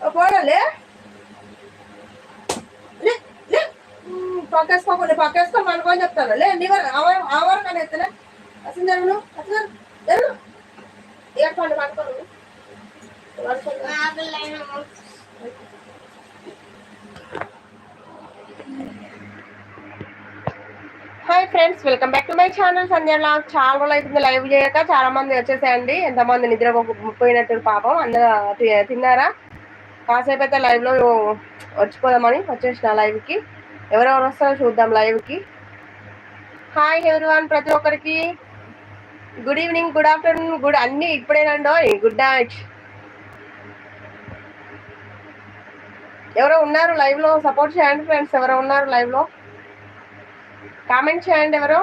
పోడలే పక్కేసుకోకుండా మన మనకొని చెప్తాను. లే నీ వరకు ఆ వరకు ఎత్తలే. అసలు జరుగును అసలు జరుగు ఏర్పండి పడుకోను hi friends welcome back to my channel. Sandhya నాకు చాలా రోజులు అవుతుంది లైవ్ చేయక. చాలా మంది వచ్చేసాయండి ఎంతమంది నిద్ర పోయినట్టు పాపం. అందరూ తిన్నారా? కాసేపు అయితే లైవ్లో వచ్చిపోదామని వచ్చేసిన లైవ్కి ఎవరెవరు వస్తారో చూద్దాం లైవ్కి హాయ్ వన్ ప్రతి ఒక్కరికి. Good evening good afternoon good అన్ని ఇప్పుడేనండో గుడ్ నైట్ ఎవరో ఉన్నారు లైవ్లో సపోర్ట్ చేయండి ఫ్రెండ్స్ ఎవరో ఉన్నారు లైవ్లో కామెంట్ చేయండి ఎవరో.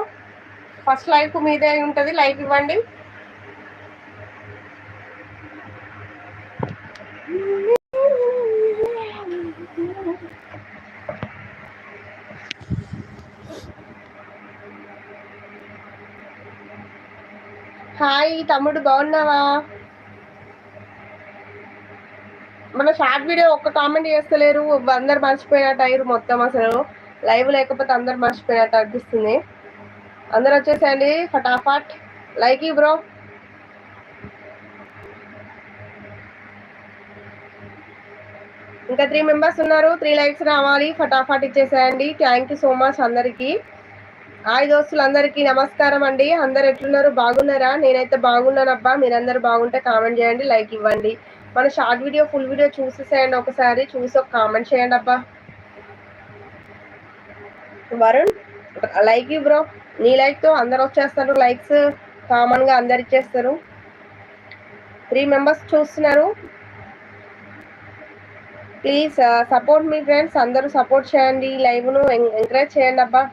ఫస్ట్ లైక్ మీదే ఉంటుంది లైక్ ఇవ్వండి. హాయ్ తమ్ముడు బాగున్నావా? మన షార్ట్ వీడియో ఒక్క కామెంట్ చేస్తలేరు. అందరు మర్చిపోయినట్టు అయ్యారు మొత్తం అసలు. లైవ్ లేకపోతే అందరు మర్చిపోయినట్టు అనిపిస్తుంది. అందరు వచ్చేసేయండి ఫటాఫట్. లైక్ ఈ బ్రో. ఇంకా త్రీ మెంబర్స్ ఉన్నారు. త్రీ లైక్స్ రావాలి. ఫటాఫట్ ఇచ్చేసేయండి. థ్యాంక్ యూ సో మచ్ అందరికీ. హాయ్ దోస్తులు అందరికీ నమస్కారం అండి. అందరు ఎట్లున్నారు? బాగున్నారా? నేనైతే బాగున్నానబ్బా. మీరందరూ బాగుంటే కామెంట్ చేయండి లైక్ ఇవ్వండి. మన షార్ట్ వీడియో ఫుల్ వీడియో చూసేసేయండి ఒకసారి. చూసి ఒక కామెంట్ చేయండి అబ్బా వరుణ్ లైక్ బ్రో. నీ లైక్తో అందరు వచ్చేస్తారు. లైక్స్ కామన్గా అందరు ఇచ్చేస్తారు. త్రీ మెంబర్స్ చూస్తున్నారు. ప్లీజ్ సపోర్ట్ మీ ఫ్రెండ్స్. అందరూ సపోర్ట్ చేయండి. లైవ్ను ఎంకరేజ్ చేయండి అబ్బా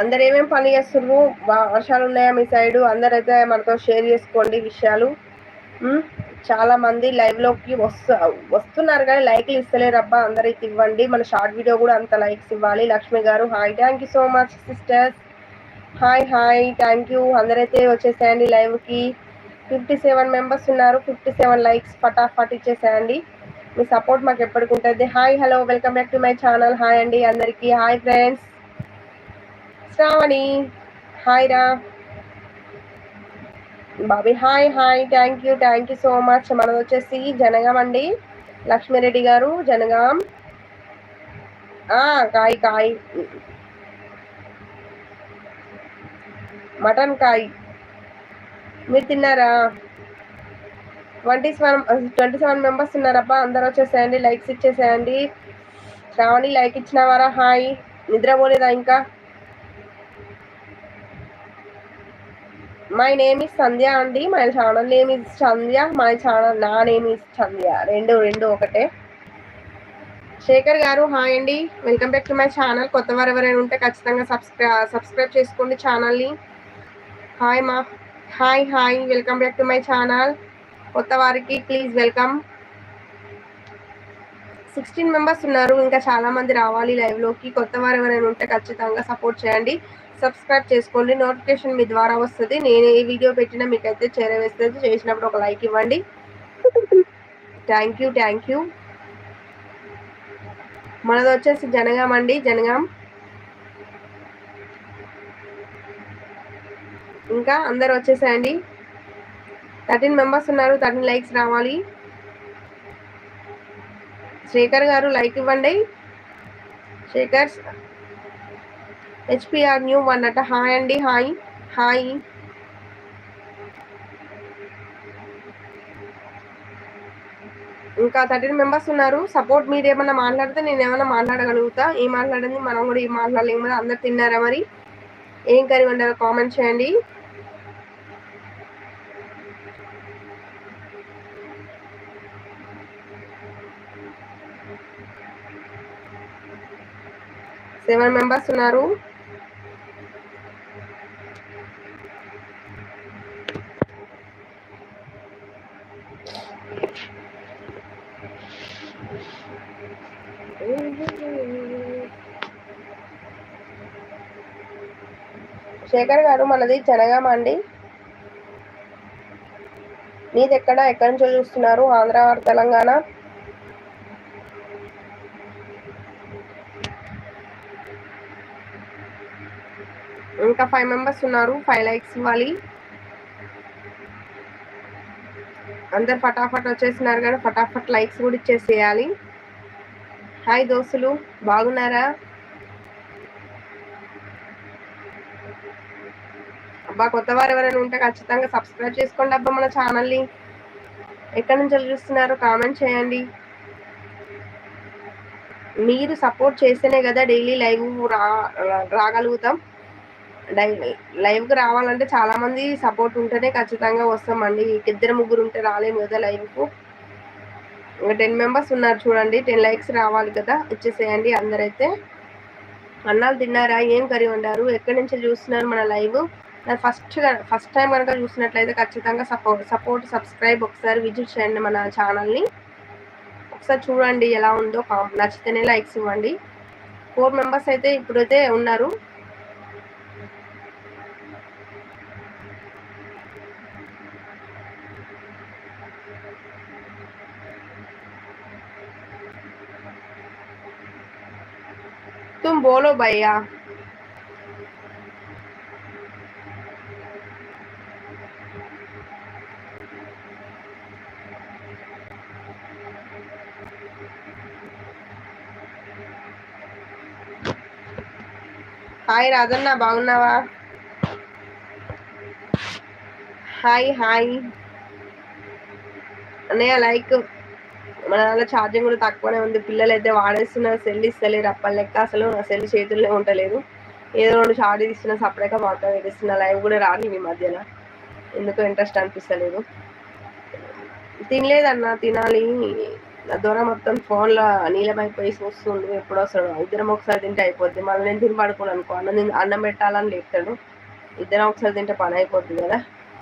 అందరు ఏమేమి పని చేస్తున్నారు వర్షాలు ఉన్నాయా మీ సైడు? అందరైతే మనతో షేర్ చేసుకోండి విషయాలు. చాలా మంది లైవ్లోకి వస్తు వస్తున్నారు కానీ లైక్లు ఇస్తలేరు అబ్బా అందరికి ఇవ్వండి. మన షార్ట్ వీడియో కూడా అంత లైక్స్ ఇవ్వాలి. Lakshmi garu hi. Thank you so much sisters hi hi thank you అందరైతే వచ్చేసేయండి లైవ్కి ఫిఫ్టీ సెవెన్ మెంబర్స్ ఉన్నారు. ఫిఫ్టీ సెవెన్ లైక్స్ ఫటాఫట్ ఇచ్చేసేయండి. మీ సపోర్ట్ మాకు ఎప్పటికి ఉంటుంది. Hi hello welcome back to my channel hi అండి. అందరికీ. హాయ్ ఫ్రెండ్స్ శ్రావణి హాయ్ రా Bobby hi hi thank you thank you so much మనది వచ్చేసి జనగాం అండి. లక్ష్మీరెడ్డి గారు జనగాం. కాయ్ కాయ్. మటన్ కాయ్. మీరు తిన్నారా? Twenty seven twenty seven members ఉన్నారబ్బా. అందరూ వచ్చేసేయండి లైక్స్ ఇచ్చేసేయండి. శ్రావణి లైక్ ఇచ్చినవారా హాయ్. నిద్రపోలేదా ఇంకా? మై నేమ్ ఇస్ సంధ్య అండి my channel name is Sandhya my channel నా నేమ్ ఇస్ సంధ్య రెండు రెండు ఒకటే. శేఖర్ గారు హాయ్ అండి welcome back to my channel కొత్త వారు ఎవరైనా ఉంటే ఖచ్చితంగా సబ్స్క్రై సబ్స్క్రైబ్ చేసుకోండి ఛానల్ని హాయ్ మా hi hi welcome back to my channel కొత్త వారికి ప్లీజ్ వెల్కమ్ సిక్స్టీన్ మెంబర్స్ ఉన్నారు. ఇంకా చాలా మంది రావాలి లైవ్లోకి కొత్త వారు ఎవరైనా ఉంటే ఖచ్చితంగా సపోర్ట్ చేయండి. సబ్స్క్రైబ్ చేసుకోండి. నోటిఫికేషన్ మీ ద్వారా వస్తుంది. నేను ఏ వీడియో పెట్టినా మీకైతే చేరవేస్తుంది. చేసినప్పుడు ఒక లైక్ ఇవ్వండి. థ్యాంక్ యూ థ్యాంక్ యూ మనది వచ్చేసి జనగాం అండి. జనగాం. ఇంకా అందరు వచ్చేసాయండి. థర్టీన్ మెంబర్స్ ఉన్నారు. థర్టీన్ లైక్స్ రావాలి. శేఖర్ గారు లైక్ ఇవ్వండి. శేఖర్ హెచ్పిఆర్ న్యూ వన్ అట హాయ్ అండి హాయ్ హాయ్ ఇంకా థర్టీన్ మెంబర్స్ ఉన్నారు. సపోర్ట్ మీరు ఏమన్నా మాట్లాడితే నేను ఏమైనా మాట్లాడగలుగుతా. ఏం మాట్లాడండి మనం కూడా ఏం మాట్లాడలేము కదా అందరు తిన్నారా మరి? ఏం కర్రీ వండారో కామెంట్ చేయండి. సెవెన్ మెంబర్స్ ఉన్నారు. శేఖర్ గారు మనది జనగామ అండి. మీది ఎక్కడ ఎక్కడి నుంచో చూస్తున్నారు? ఆంధ్ర తెలంగాణ? ఇంకా ఫైవ్ మెంబర్స్ ఉన్నారు. ఫైవ్ లైక్స్ ఇవ్వాలి. అందరు ఫటాఫట్ వచ్చేసినారు కానీ ఫటాఫట్ లైక్స్ కూడా ఇచ్చేసేయాలి. హాయ్ దోస్తులు. బాగున్నారా? అబ్బా కొత్త వారు ఎవరైనా ఉంటే ఖచ్చితంగా సబ్స్క్రైబ్ చేసుకోండి అబ్బా మన ఛానల్ని ఎక్కడి నుంచి చూస్తున్నారు కామెంట్ చేయండి. మీరు సపోర్ట్ చేస్తేనే కదా డైలీ లైవ్ రా రాగలుగుతాం. డైలీ లైవ్కి రావాలంటే చాలామంది సపోర్ట్ ఉంటేనే ఖచ్చితంగా వస్తామండి. ఇద్దరు ముగ్గురు ఉంటే రాలేము కదా లైవ్కు ఇంకా టెన్ మెంబర్స్ ఉన్నారు చూడండి టెన్ లైక్స్ రావాలి కదా. ఇచ్చేసేయండి అందరైతే. అన్నాలు తిన్నారా? ఏం కర్రీ వండారు? ఎక్కడి నుంచి చూస్తున్నారు మన లైవ్? ఫస్ట్ ఫస్ట్ టైం కనుక చూసినట్లయితే ఖచ్చితంగా సపోర్ట్ సపోర్ట్ సబ్స్క్రైబ్ ఒకసారి విజిట్ చేయండి మన ఛానల్ని. ఒకసారి చూడండి ఎలా ఉందో నచ్చితేనే లైక్స్ ఇవ్వండి. ఫోర్ మెంబర్స్ అయితే ఇప్పుడైతే ఉన్నారు. बोलो भैया హాయ్ రాజన్న బాగున్నావా హాయ్ హాయ్ అన్నయ్య లైక్ మన దాంట్లో ఛార్జింగ్ కూడా తక్కువనే ఉంది. పిల్లలు అయితే వాడేస్తున్న సెల్ ఇస్తలేరు. అప్పటి లెక్క అసలు నా సెల్ చేతుల్లో ఉండలేదు ఏదో రెండు షార్ట్ తీస్తున్న సపరేట్గా మాత్రం వేస్తున్న లైవ్ కూడా రాదు ఈ మధ్యన. ఎందుకో ఇంట్రెస్ట్ అనిపిస్తలేదు. తినలేదన్న తినాలి. నా దూరం మొత్తం ఫోన్లో నీలమైపోయి చూస్తుండు. ఎప్పుడు వస్తాడు. ఇద్దరం ఒకసారి తింటే అయిపోద్ది. మళ్ళీ నేను తిని పడుకోను అనుకో. అన్నం అన్నం పెట్టాలని లేపుతాడు. ఇద్దరం ఒకసారి తింటే పని అయిపోద్ది కదా.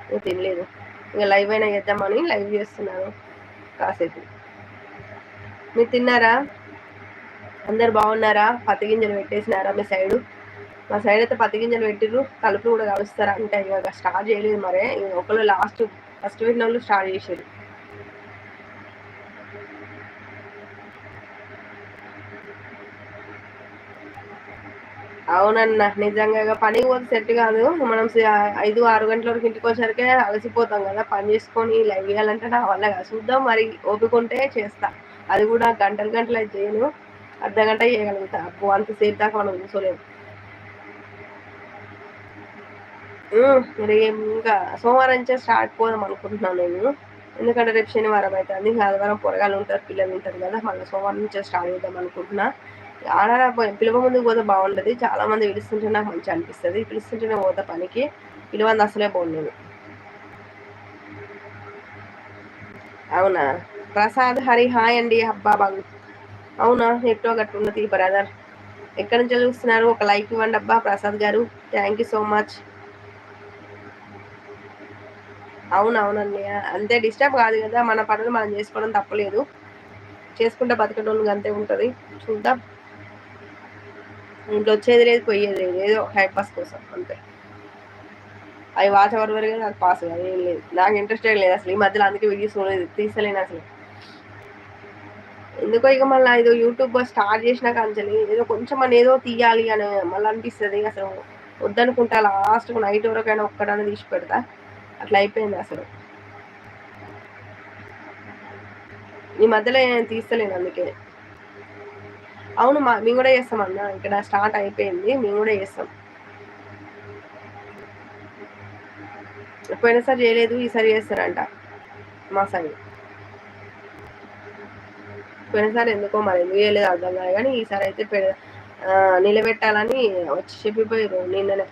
నేను తినలేదు. ఇంకా లైవ్ అయినా చేద్దామని లైవ్ చేస్తున్నాను. కాసేపు. మీరు తిన్నారా? అందరు బాగున్నారా? పత్తి గింజలు పెట్టేసినారా మీ సైడు? మా సైడ్ అయితే పత్తి గింజలు పెట్టిర్రు కలుపులు కూడా కలుస్తారా అంటే ఇక స్టార్ట్ చేయలేదు మరే ఒకళ్ళు లాస్ట్ ఫస్ట్ పెట్టిన వాళ్ళు స్టార్ట్ చేసారు అవునన్న నిజంగా పని పనికి పోతే సెట్ కాదు. మనం ఐదు ఆరు గంటల వరకు ఇంటికి వచ్చరికే అలసిపోతాం కదా పని చేసుకొని లైవ్ చేయాలంటే నా వల్ల చూద్దాం మరి ఓపిక ఉంటే చేస్తా. అది కూడా గంటలు గంటలు అయితే చేయను. అర్ధ గంట చేయగలుగుతా. అప్పు అంతసేపు దాకా మనం కూర్చోలేము. రేపు ఇంకా సోమవారం నుంచి స్టార్ట్ పోదాం అనుకుంటున్నాను నేను. ఎందుకంటే రేపు శనివారం అవుతుంది ఆదివారం పొరగాలు ఉంటారు పిల్లలు ఉంటారు కదా. మళ్ళీ సోమవారం నుంచే స్టార్ట్ చేద్దాం అనుకుంటున్నా. ఆడ పిలువ ముందుకు పోతే బాగుంటుంది చాలా మంది పిలుస్తుంటే నాకు మంచి అనిపిస్తుంది. పిలుస్తుంటేనే పోతా పనికి. పిలువంది అసలే పోలేదు అవునా? ప్రసాద్ హరి హాయ్ అండి. అబ్బా బాగు అవునా? ఎట్టో గట్టు ఉన్నది బ్రదర్ ఎక్కడి నుంచి చూస్తున్నారు? ఒక లైక్ ఇవ్వండి అబ్బా ప్రసాద్ గారు. థ్యాంక్ యూ సో మచ్ అవునవునండి అంతే డిస్టర్బ్ కాదు కదా. మన పనులు మనం చేసుకోవడం తప్పలేదు. చేసుకుంటే బతకడం అంతే ఉంటుంది. చూద్దాం. ఇంట్లో వచ్చేది లేదు పోయేది లేదు. ఏదో టైం పాస్ కోసం అంతే. అవి వాచ్ అవర్ వరకు నాకు పాస్ కాదు ఏం లేదు. నాకు ఇంట్రెస్ట్ లేదు అసలు. ఈ మధ్యలో అందుకే వీడియోస్ తీసలేను అసలు. ఎందుకో ఇక మళ్ళీ ఏదో యూట్యూబ్ స్టార్ట్ చేసినా కంచెలి ఏదో కొంచెం అని ఏదో తీయాలి అని మళ్ళీ అనిపిస్తుంది. అసలు వద్దనుకుంటా లాస్ట్ నైట్ వరకైనా ఒక్కడని తీసి పెడతా. అట్లా అయిపోయింది అసలు. ఈ మధ్యలో నేను తీస్తలేను అందుకే. అవును మా మేము కూడా చేస్తాం అన్న. ఇక్కడ స్టార్ట్ అయిపోయింది. మేము కూడా చేస్తాం. పోయినసారి చేయలేదు ఈసారి చేస్తారంట మా సైడ్ పోయినసారి ఎందుకో మరి ఎందుకు చేయలేదు అర్థం కాదు కానీ ఈసారి అయితే పె- నిలబెట్టాలని వచ్చి చెప్పిపోయారు నిన్ననే.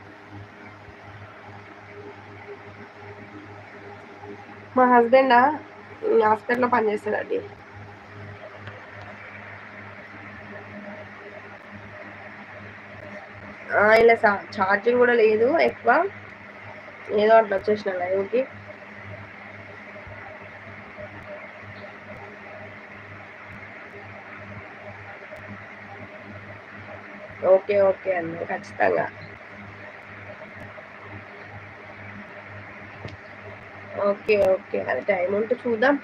మా హస్బెండ్ హాస్పిటల్లో పనిచేస్తాడండి ఇలా ఛార్జింగ్ కూడా లేదు ఎక్కువ. ఏదో అట్లా వచ్చేసిన లైవ్కి ఓకే ఓకే అండి ఖచ్చితంగా. ఓకే ఓకే అది టైం ఉంటే చూద్దాం.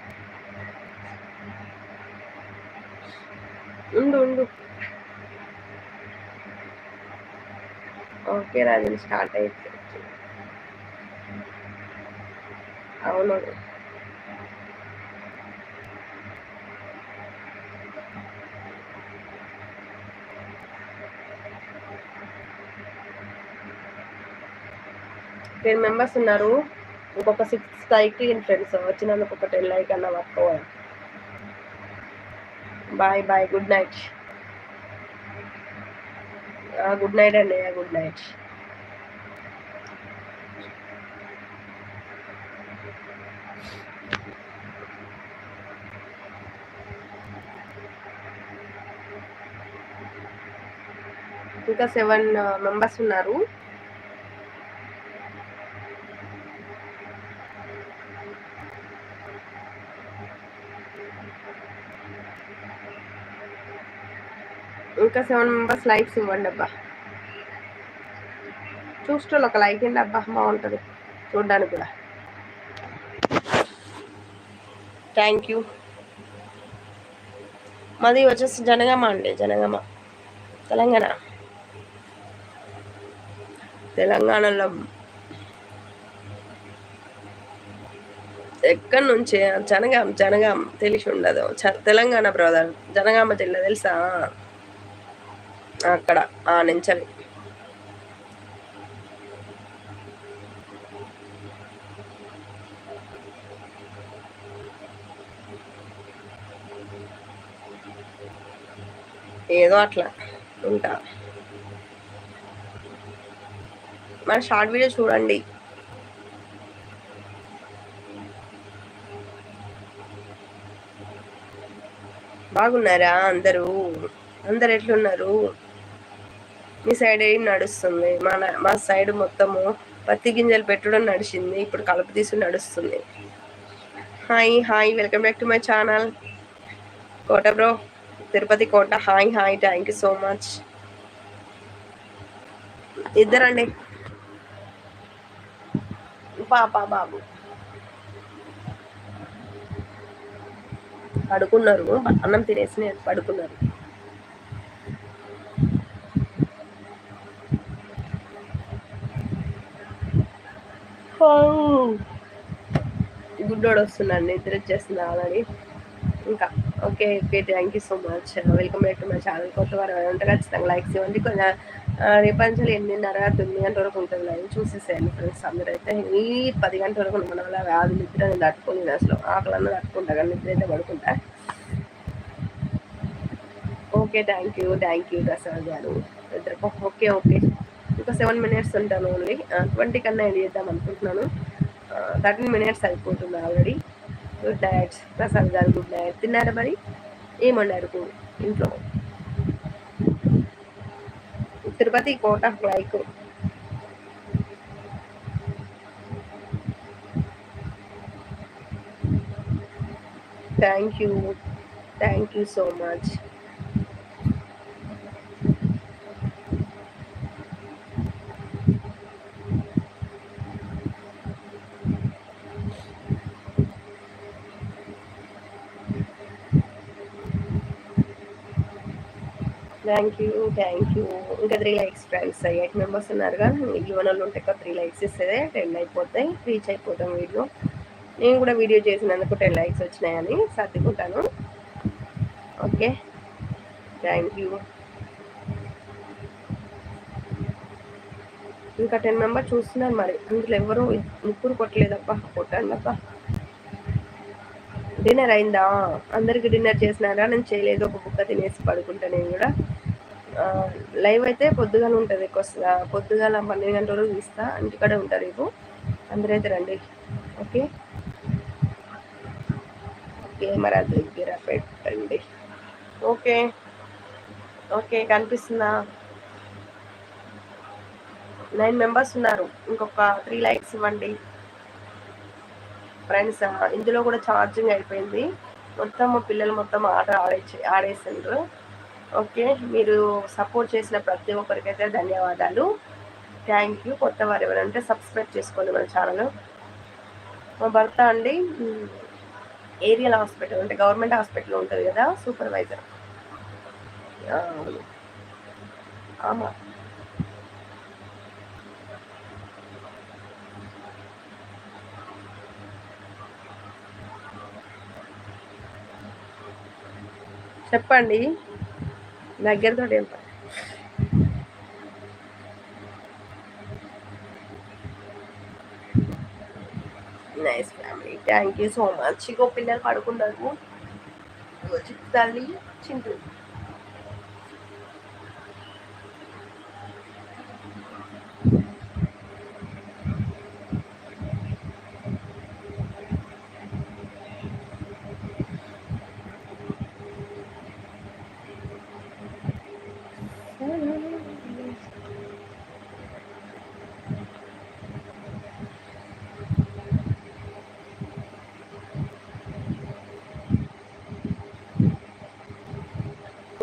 ఉండు ఉండు. ఓకే రాజు స్టార్ట్ అయితే అవును. టెన్ మెంబర్స్ ఉన్నారు. ఇంకొక సిక్స్ లైక్ ఫ్రెండ్స్ వచ్చినందుకు ఒక టెన్ లైక్ అన్న పట్టుకోవాలి bye bye good night. Good night అండి గుడ్ నైట్. ఇంకా సెవెన్ మెంబర్స్ ఉన్నారు. ఇంకా సెవెన్ మెంబర్స్ లైక్స్ ఇవ్వండి అబ్బా. చూస్తే ఒక లైక్ ఇండి అబ్బా బాగుంటుంది. చూడడానికి కూడా. థ్యాంక్ యూ మాది వచ్చేసి జనగామ అండి జనగామ. తెలంగాణ. తెలంగాణలో ఎక్కడి నుంచి జనగాం జనగాం తెలిసి ఉండదు. తెలంగాణ బ్రదర్ జనగామ జిల్లా తెలుసా? అక్కడ ఆ నుంచని ఏదో అట్లా ఉంటా. మన షార్ట్ వీడియో చూడండి. బాగున్నారా అందరూ? అందరు ఎట్లున్నారు? మీ సైడ్ ఏం నడుస్తుంది? మన మా సైడ్ మొత్తము పత్తి గింజలు పెట్టడం నడిచింది. ఇప్పుడు కలుపు తీసి నడుస్తుంది. Hi hi welcome back to my channel. Kota bro Tirupati Kota. Hi hi thank you so much. ఇద్దరండి. పాప బాబు. పడుకున్నారు. అన్నం తినేసి పడుకున్నారు. గుడ్డోడు వస్తున్నాను నిద్ర వచ్చేస్తుంది ఆల్రెడీ. ఇంకా okay okay thank you so much welcome back to my channel కొత్త వారు ఉంటే ఖచ్చితంగా లైక్స్ ఇవ్వండి కొంచెం రేపంచాలు ఎనిమిదిన్నర తొమ్మిది గంటల వరకు ఉంటుంది లైవ్ చూసేసేయండి ఫ్రెండ్స్ అందరూ అయితే. ఈ పది గంటల వరకు మన వల్ల వ్యాధి నిద్ర నేను తట్టుకుని అసలు. ఆకలన్నా తట్టుకుంటా కానీ నిద్ర అయితే పడుకుంటా. Okay thank you thank you Prasad garu. ఇద్దరు ఓకే ఓకే ఒక సెవెన్ మినిట్స్ ఉంటాను ఓన్లీ ట్వంటీ కన్నా ఎండ్ చేద్దాం అనుకుంటున్నాను. థర్టీన్ మినిట్స్ అయిపోతుంది already good night Prasad garu good night తిన్నారా మరి? ఏమన్నారు ఇంట్లో? Tirupati Kota like. Thank you thank you so much thank you thank you. ఇంకా three likes friends eight members ఉన్నారుగా వాళ్ళు ఉంటే ఒక త్రీ లైక్స్ ఇస్తే టెన్ అయిపోతాయి రీచ్ అయిపోతాం వీడియో. నేను కూడా వీడియో చేసినందుకు టెన్ లైక్స్ వచ్చినాయని సర్దుకుంటాను. Okay thank you. ఇంకా టెన్ మెంబర్ చూస్తున్నారు మరి. ఇందులో ఎవరు? ముగ్గురు కొట్టలేదప్ప కొట్టండి అప్ప డిన్నర్ అయిందా? అందరికి డిన్నర్ చేసినారా? నేను చేయలేదు ఒక బుక్క తినేసి పడుకుంటా నేను కూడా. లైవ్ అయితే పొద్దుగాల ఉంటుంది. ఎక్కువ పొద్దుగాల పన్నెండు గంటల వరకు తీస్తా. ఇంటికాడే ఉంటారు రేపు అందరైతే రండి. ఓకే? కెమెరా దగ్గర పెట్టండి. ఓకే. ఓకే కనిపిస్తుందా? నైన్ మెంబర్స్ ఉన్నారు. ఇంకొక త్రీ లైక్స్ ఇవ్వండి. ఫ్రెండ్స్ ఇందులో కూడా ఛార్జింగ్ అయిపోయింది. మొత్తం పిల్లలు మొత్తం ఆట ఆడే ఆడేసిండ్రు. ఓకే మీరు సపోర్ట్ చేసిన ప్రతి ఒక్కరికైతే ధన్యవాదాలు. థ్యాంక్ యూ కొత్త వారు ఎవరంటే సబ్స్క్రైబ్ చేసుకోండి మన ఛానల్ మా భర్త అండి ఏరియల్ హాస్పిటల్ అంటే గవర్నమెంట్ హాస్పిటల్ ఉంటుంది కదా సూపర్వైజర్ ఆమా చెప్పండి. దగ్గరతో చెప్పండి nice family thank you so much ఇంకో పిల్లలు పడుకున్నారు తల్లి చింటూ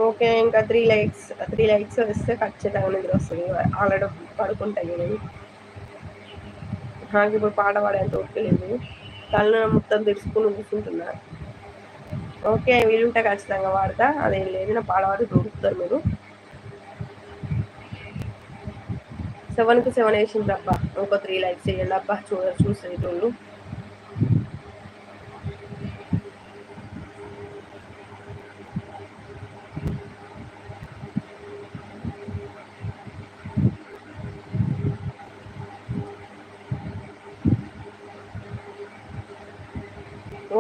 ఓకే ఇంకా త్రీ లైక్స్ త్రీ లైక్స్ వస్తే ఖచ్చితంగా నిద్ర వస్తుంది. ఆల్రెడీ పడుకుంటాయి నేను నాకు ఇప్పుడు పాట పాడేంత లేదు. కళ్ళు మొత్తం తెరుచుకుని కూర్చుంటున్నా. ఓకే వీలుంటే ఖచ్చితంగా వాడతా. అదేం లేదు నా పాడవాడు దొరుకుతారు మీరు. సెవెన్కి సెవెన్ వేసింది అబ్బా. ఇంకో త్రీ లైక్స్ వేయండి అబ్బా. చూ చూసేటోళ్ళు.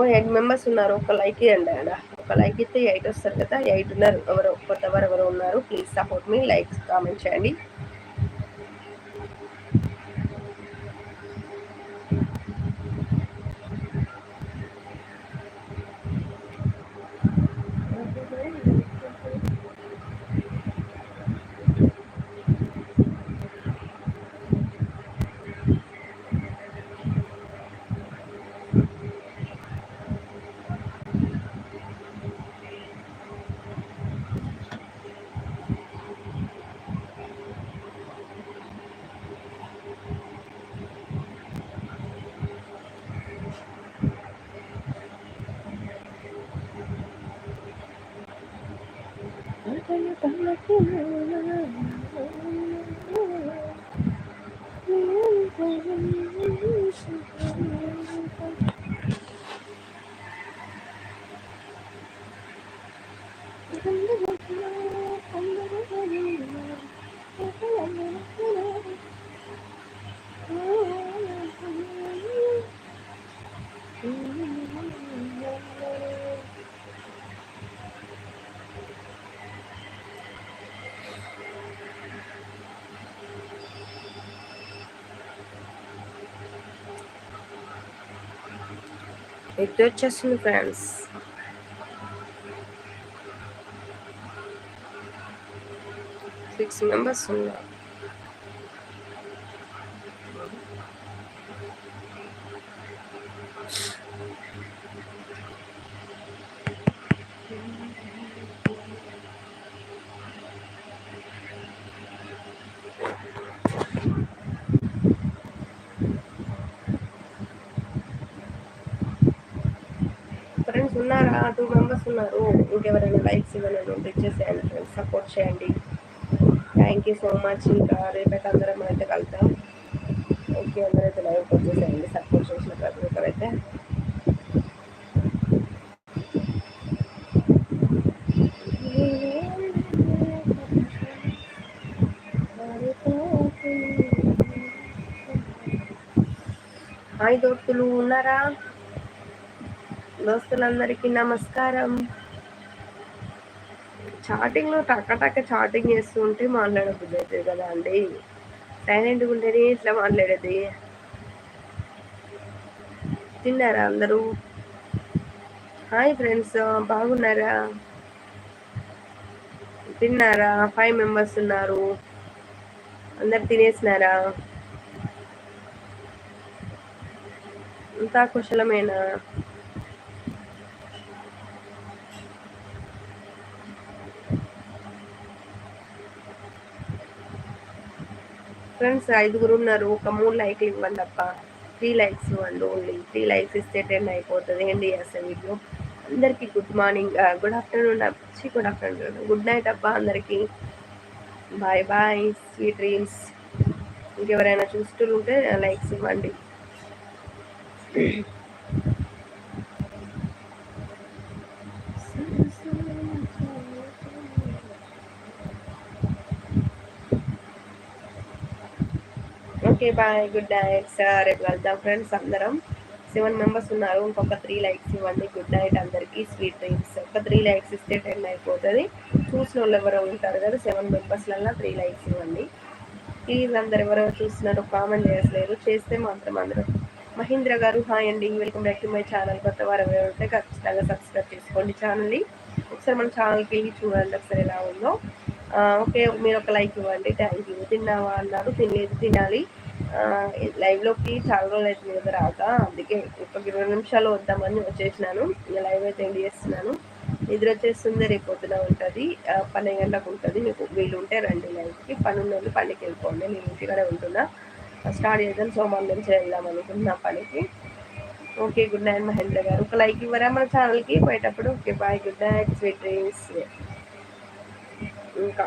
ఎయిట్ మెంబర్స్ ఉన్నారు. ఒక లైక్ ఇవ్వండి ఆడ ఒక లైక్ ఇస్తే ఎయిట్ వస్తారు కదా. ఎయిట్ ఉన్నారు. ఎవరు కొత్తవారు ఎవరు ఉన్నారు. ప్లీజ్ సపోర్ట్ మీ. లైక్స్ కామెంట్ చేయండి. Thank you. ఎగ్ వచ్చేస్తుంది ఫ్రెండ్స్ సిక్స్ మెంబర్స్ ఉన్నారు ఫ్రెండ్స్ ఉన్నారా టూ మెంబర్స్ ఉన్నారు ఇంకెవరైనా లైక్స్ ఇవ్వలేదు ఇచ్చేసేయండి ఫ్రెండ్స్ సపోర్ట్ చేయండి. థ్యాంక్ యూ సో మచ్ ఇంకా రేపైతే అందరం అయితే కలుద్దాం. ఓకే అందరైతే లైవ్ వచ్చేసేయండి సపోర్ట్ చేసిన ప్రతి ఒక్కరైతే. హాయ్ దోస్తులు ఉన్నారా? దోస్తులందరికీ నమస్కారం. చాటింగ్లో టక్క చాటింగ్ చేస్తూ ఉంటే మాట్లాడబుద్ధి అవుతుంది కదా అండి. సైలెంట్గా ఉంటేనే ఇట్లా మాట్లాడేది? తిన్నారా అందరూ? హాయ్ ఫ్రెండ్స్ బాగున్నారా? తిన్నారా? ఫైవ్ మెంబర్స్ ఉన్నారు. అందరు తినేసినారా? అంతా కుశలమేనా? ఫ్రెండ్స్ ఐదుగురు ఉన్నారు. ఒక మూడు లైక్లు ఇవ్వండి అప్ప త్రీ లైక్స్ ఇవ్వండి ఓన్లీ. త్రీ లైక్స్ ఇస్తే టెన్ అయిపోతుంది. ఏంటి చేస్తే వీడియో? అందరికీ గుడ్ మార్నింగ్ గుడ్ ఆఫ్టర్నూన్ వచ్చి గుడ్ ఆఫ్టర్నూన్. గుడ్ నైట్ అబ్బా అందరికీ. Bye bye sweet dreams. ఇంకెవరైనా చూస్తుంటే లైక్స్ ఇవ్వండి. Okay bye good night sir రేపు వెళ్దాం ఫ్రెండ్స్ అందరం. సెవెన్ మెంబర్స్ ఉన్నారు. ఇంకొక త్రీ లైక్స్ ఇవ్వండి. గుడ్ నైట్ అందరికీ. స్వీట్ డ్రీమ్స్ ఒక త్రీ లైక్స్ ఇస్తే టెన్ అయిపోతుంది. చూసిన వాళ్ళు ఎవరో ఉంటారు కదా సెవెన్ మెంబర్స్లలో త్రీ లైక్స్ ఇవ్వండి. ప్లీజ్ అందరు ఎవరో చూస్తున్నారు కామెంట్ చేయట్లేదు. చేస్తే మాత్రం అందరూ. మహేంద్ర గారు హాయ్ అండి. Welcome back to my channel కొత్త వారు ఎవరు ఉంటే ఖచ్చితంగా సబ్స్క్రైబ్ చేసుకోండి ఛానల్ని ఒకసారి మన ఛానల్కి వెళ్ళి చూడండి ఒకసారి ఎలా ఉందో. ఓకే మీరు ఒక లైక్ ఇవ్వండి. థ్యాంక్ యూ తిన్నావా? అన్నారు. తినలేదు. తినాలి. లైవ్లోకి చాలా రోజులు అయితే మీద రాక. అందుకే ఒక ఇరవై నిమిషాలు వద్దామని వచ్చేసినాను. ఇంకా లైవ్ అయితే ఎండ్ చేస్తున్నాను. నిద్ర వచ్చేస్తుంది రేపు పొద్దున ఉంటుంది. పన్నెండు గంటలకు ఉంటుంది. మీకు వీళ్ళు ఉంటే రండి లైవ్కి పన్నెండు రోజులు పనికి వెళ్ళిపోండి. నేను ఇంటికాడే ఉంటున్నా. స్టార్ట్ చేద్దాం. సోమవారం నుంచి వెళ్దాం అనుకుంటున్నా పనికి. ఓకే గుడ్ నైట్ మహేంద్ర గారు. ఒక లైక్ ఇవ్వరా మన ఛానల్కి పోయేటప్పుడు okay bye good night sweet dreams ఇంకా.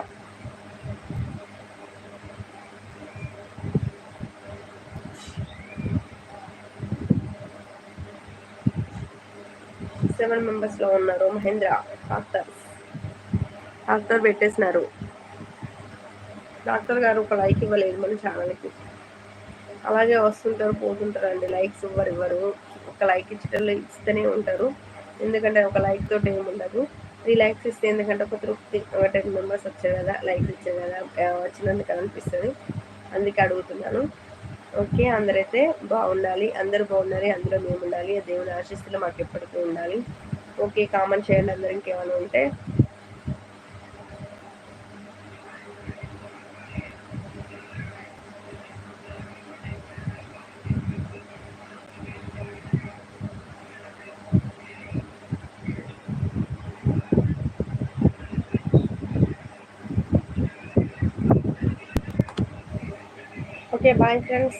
సెవెన్ మెంబర్స్లో ఉన్నారు. మహేంద్ర డాక్టర్. డాక్టర్ పెట్టేసినారు. డాక్టర్ గారు ఒక లైక్ ఇవ్వలేదు మన ఛానల్కి. అలాగే వస్తుంటారు పోతుంటారు అండి లైక్స్ ఇవ్వరు ఇవ్వరు. ఒక లైక్ ఇచ్చేటప్పుడు ఇస్తూనే ఉంటారు. ఎందుకంటే ఒక లైక్ తోటి ఏమి ఉండదు. త్రీ లైక్స్ ఇస్తే ఎందుకంటే ఒక తృప్తి. ఒక టెన్ మెంబర్స్ వచ్చాయి కదా లైక్స్ ఇచ్చారు కదా వచ్చినందుకు అనిపిస్తుంది. అందుకే అడుగుతున్నాను. ఓకే అందరైతే బాగుండాలి అందరూ బాగుండాలి అందరూ మేము ఉండాలి దేవుని ఆశిస్తులు మాకు ఎప్పటికీ ఉండాలి. ఓకే కామెంట్ చేయండి అందరు ఇంకేమైనా ఉంటే. Bye, friends.